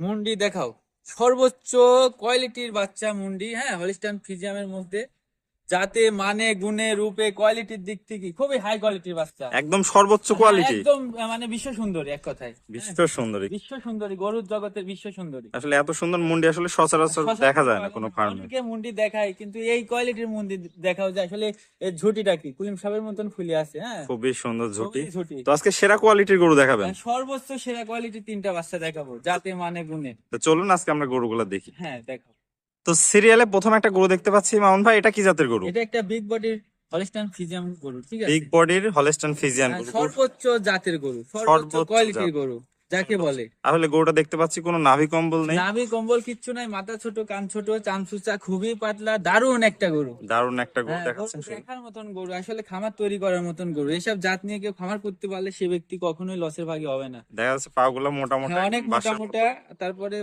মুন্ডি দেখাও। সর্বোচ্চ কোয়ালিটির বাচ্চা মুন্ডি হ্যাঁ হলিস্টান ফিজিয়ামের মধ্যে। যাতে মানে গুণে রূপে কোয়ালিটির দিক থেকে খুবই হাই কোয়ালিটির বাচ্চা। একদম সর্বোচ্চ কোয়ালিটি হ্যাঁ, একদম মানে বিশ্ব সুন্দরী এক কথায়। বিশ্ব সুন্দরী। বিশ্ব সুন্দরী গরুর জগতের বিশ্ব সুন্দরী। আসলে এত সুন্দর মুন্ডি আসলে সচরাচর দেখা যায় না কোনো ফার্মে মুন্ডি দেখায় কিন্তু এই কোয়ালিটির মুন্ডি দেখাও যায়। আসলে এর ঝুটিটা কি? কুলিম সাহেবের মতন ফুলে আছে হ্যাঁ? খুবই সুন্দর ঝুটি। তো আজকে সেরা কোয়ালিটির গরু দেখাবেন। সর্বোচ্চ সেরা কোয়ালিটির তিনটা বাচ্চা দেখাবো যাতে মানে গুণে। তো চলুন আজকে আমরা গরুগুলা দেখি। হ্যাঁ দেখাও। তো সিরিয়ালে প্রথম একটা গরু দেখতে পাচ্ছি। মামুন ভাই এটা কি জাতের গরু? এটা একটা বিগ বডির হলিস্টান ফিজিয়াম গরু ঠিক আছে? বিগ বডির হলিস্টান ফিজিয়ান গরু। সর্বোচ্চ জাতের গরু সর্বোচ্চ কোয়ালিটির গরু। যাকে বলে। আসলে গরুটা দেখতে পাচ্ছি কোনো নাভি কম্বল নেই। নাভি কম্বল কিচ্ছু নাই মাথা ছোট কান ছোট চামচুচা খুবই পাতলা দারুণ একটা গরু। দারুণ একটা গরু হ্যাঁ, দেখাচ্ছেন দেখার মতন গরু আসলে খামার তৈরি করার মতন গরু। এসব জাত নিয়ে কেউ খামার করতে পারলে সে ব্যক্তি কখনোই লসের ভাগে হবে না। দেখা যাচ্ছে পা গুলো মোটা মোটা হ্যাঁ, অনেক মোটা মোটা তারপরে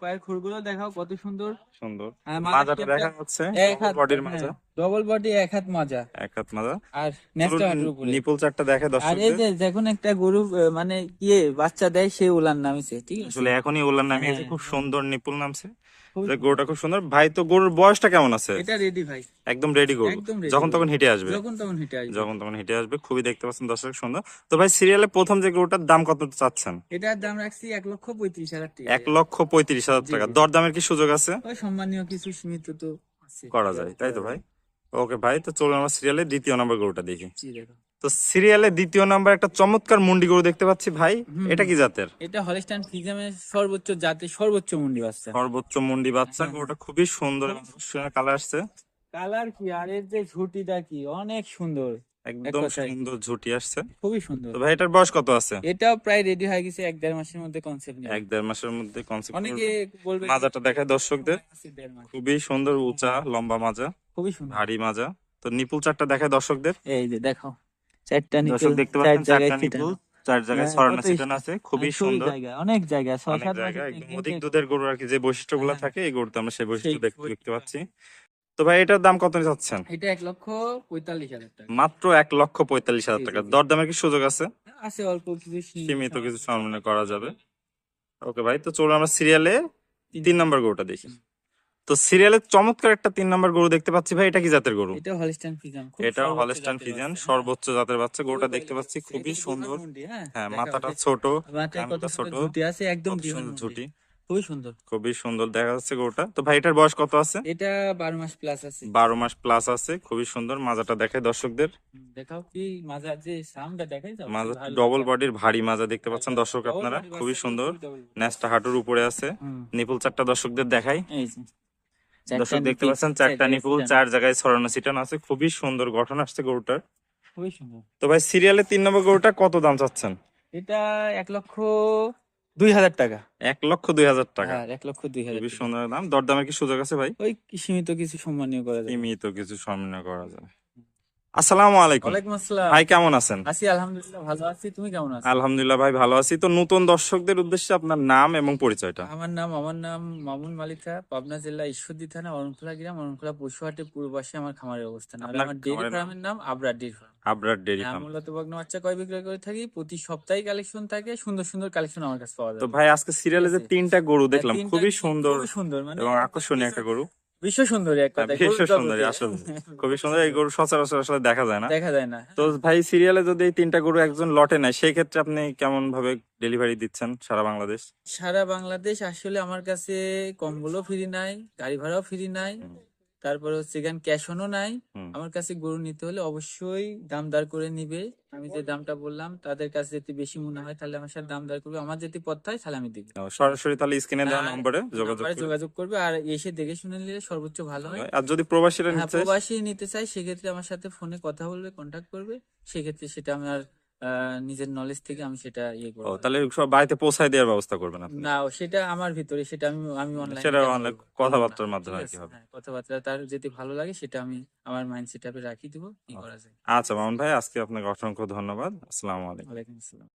পায়ের খুরগুলো দেখাও কত সুন্দর। সুন্দর। আর মাজাটা দেখা যাচ্ছে বডির মাজা। ডবল বডি এক হাত মাজা। এক হাত মাজা। আর নেক্সট হাতের উপরে নিপুল চারটা দেখে আর দর্শক এই যে যখন একটা গরু মানে ইয়ে বাচ্চা দেয় সে উলান নামিছে ঠিক আছে? আসলে এখনই ওলার নামে হ্যাঁ। খুব সুন্দর নিপুল নামছে। গরুটা খুব সুন্দর। ভাই তো গরুর বয়সটা কেমন আছে? এটা রেডি ভাই। একদম রেডি গরু। যখন তখন হিটে আসবে। যখন তখন হেঁটে আসবে। যখন তখন হিটে আসবে। খুবই দেখতে পাচ্ছেন দর্শক সুন্দর। তো ভাই সিরিয়ালে প্রথম যে গরুটার দাম কত চাচ্ছেন? এটার দাম রাখছি এক লক্ষ পঁয়ত্রিশ হাজার টাকা। এক লক্ষ পঁয়ত্রিশ হাজার টাকা। দরদামের কি সুযোগ আছে? সম্মানীয় কিছু সীমিত তো করা যায় তাই তো ভাই? ওকে ভাই তো চলুন আমরা সিরিয়ালে দ্বিতীয় নম্বর গরুটা দেখি। তো সিরিয়ালে দ্বিতীয় নাম্বার একটা চমৎকার মুন্ডি গরু দেখতে পাচ্ছি ভাই। এটা কি জাতের? এটা হলিস্টান ফিজামের সর্বোচ্চ জাতের সর্বোচ্চ মুন্ডি বাচ্চা। সর্বোচ্চ মুন্ডি বাচ্চা হ্যাঁ। গরুটা খুবই সুন্দর কালার আসছে। কালার কি? আর এর যে ঝুটিটা কি? অনেক সুন্দর। একদম সুন্দর ঝুটি আসছে। খুবই সুন্দর। তো ভাই এটার বয়স কত আছে? এটাও প্রায় রেডি হয়ে গেছে এক দেড় মাসের মধ্যে কনসেপ্ট নিয়ে। এক দেড় মাসের মধ্যে কনসেপ্ট অনেকে বলবে মাজাটা দেখায় দর্শকদের। খুবই সুন্দর উঁচা লম্বা মাজা। খুবই সুন্দর। ভারী মাজা। তো নিপুল চারটা দেখায় দর্শকদের। এই যে দেখো চারটা নিচে দর্শক দেখতে পাচ্ছেন চারটা নিপুল চার জায়গায় হ্যাঁ, ছড়ানো ছিটানো আছে খুবই সুন্দর। অনেক জায়গা অনেক জায়গা অধিক দুধের গরুর আর কি যে বৈশিষ্ট্যগুলো হ্যাঁ। থাকে এই গরুতে আমরা সেই বৈশিষ্ট্য দেখতে পাচ্ছি। তো ভাই এটার দাম কত চাচ্ছেন এটা এক লক্ষ পঁয়তাল্লিশ হাজার টাকা। মাত্র এক লক্ষ পঁয়তাল্লিশ হাজার টাকা। দরদামের কি সুযোগ আছে? আছে অল্প কিছু সীমিত সীমিত কিছু সম্মান করা যাবে। ওকে ভাই তো চলো আমরা সিরিয়ালে তিন নম্বর গরুটা দেখি। তো সিরিয়ালে চমৎকার একটা তিন নম্বর গরু দেখতে পাচ্ছি ভাই এটা কি জাতের গরু? এটা হলিস্টান ফিজান এটা হলস্টান ফিজিয়ান সর্বোচ্চ জাতের বাচ্চা। গরুটা দেখতে পাচ্ছি খুবই সুন্দর। হ্যাঁ মাথাটা ছোট কানটা ছোট। আছে? একদম সুন্দর ঝুটি। খুবই সুন্দর। খুবই সুন্দর দেখা যাচ্ছে গরুটা। তো ভাই এটার বয়স কত আছে? এটা বারো মাস প্লাস আছে। বারো মাস প্লাস আছে খুবই সুন্দর। মাজাটা দেখায় দর্শকদের। দেখাও কি মাজার যে সামটা দেখাই মাজা ডবল বডির ভারী মাজা দেখতে পাচ্ছেন দর্শক আপনারা। খুবই সুন্দর। ন্যাসটা হাঁটুর উপরে আছে। নিপুল চারটা দর্শকদের দেখাই। দর্শক দেখতে পাচ্ছেন চারটা জায়গায় নিপুল চার জায়গায় ছড়ানো ছিটানো আছে। খুবই সুন্দর গঠন আসছে গরুটার। খুবই সুন্দর। তো ভাই সিরিয়ালে তিন নম্বর গরুটা কত দাম চাচ্ছেন? এটা এক লক্ষ দুই হাজার টাকা। এক লক্ষ দুই হাজার টাকা। হ্যাঁ এক লক্ষ দুই হাজার খুবই সুন্দর দাম। দরদামের কি সুযোগ আছে ভাই? ওই সীমিত কিছু সম্মানীয় করা যায়। সীমিত কিছু সম্মানীয় করা যাবে আসসালামু আলাইকুম। ওয়ালাইকুম আসসালাম। ভাই কেমন আছেন? আছি আলহামদুলিল্লাহ ভালো আছি। তুমি কেমন আছো? আলহামদুলিল্লাহ ভাই ভালো আছি। তো নতুন দর্শকদের উদ্দেশ্যে আপনার নাম এবং পরিচয়টা। আমার নাম আমার নাম মামুন মালিকা পাবনা জেলা ঈশ্বরদী থানা অরণখোলা গ্রাম অরণখোলা পশুহাটের পূর্ব পাশে আমার খামারের অবস্থান। আর আমার নাম? ফার্মের নাম Abrar dairy farm Abrar dairy হ্যাঁ, ফার্ম মূলত বগ্ন বাচ্চা কয় বিক্রয় করে থাকি। প্রতি সপ্তাহে কালেকশন থাকে সুন্দর সুন্দর কালেকশন আমার কাছে পাওয়া তো ভাই আজকে সিরিয়ালে যে তিনটা গরু দেখলাম খুবই সুন্দর সুন্দর মানে এবং আকর্ষণীয় একটা গরু। বিশ্ব সুন্দরী এক কথা বিশ্ব সুন্দরী, আসলে। খুবই সুন্দর এই গরু সচরাচর আসলে দেখা যায় না দেখা যায় না তো ভাই সিরিয়ালে যদি এই তিনটা গরু একজন লটে নেয় সেই ক্ষেত্রে আপনি কেমন ভাবে ডেলিভারি দিচ্ছেন সারা বাংলাদেশ সারা বাংলাদেশ আসলে আমার কাছে কম্বলও ফ্রি নাই গাড়ি ভাড়াও ফ্রি নাই। তারপরে হচ্ছে গান ক্যাশ অনও নাই। আমার কাছে গরু নিতে হলে অবশ্যই দাম দামদার করে নিবে। আমি যে দামটা বললাম তাদের কাছে যদি বেশি মনে হয় তাহলে আমার সাথে দাম দামদার করবে। আমার যদি পথ হয় তাহলে আমি দিব। সরাসরি তাহলে স্ক্রিনে দেওয়া নম্বরে যোগাযোগ যোগাযোগ করবে আর এসে দেখে শুনে নিলে সর্বোচ্চ ভালো হয়। আর যদি প্রবাসীরা হ্যাঁ নিতে চায়, প্রবাসী নিতে চাই সেক্ষেত্রে আমার সাথে ফোনে কথা বলবে কন্ট্যাক্ট করবে। সেক্ষেত্রে সেটা আমার নিজের নলেজ থেকে আমি সেটা ইয়ে করব তাহলে সব বাড়িতে পৌঁছায় দেওয়ার ব্যবস্থা করবেন আপনি? না সেটা আমার ভিতরে সেটা আমি আমি অনলাইন সেটা অনলাইন কথাবার্তার মাধ্যমে আর কি হবে। হ্যাঁ, কথাবার্তা তার যদি ভালো লাগে সেটা আমি আমার মাইন্ড সেটআপে রাখি দেব কি করা যায়। আচ্ছা মামুন ভাই আজকে আপনাকে অসংখ্য ধন্যবাদ। আসসালামু আলাইকুম। ওয়া আলাইকুম আসসালাম।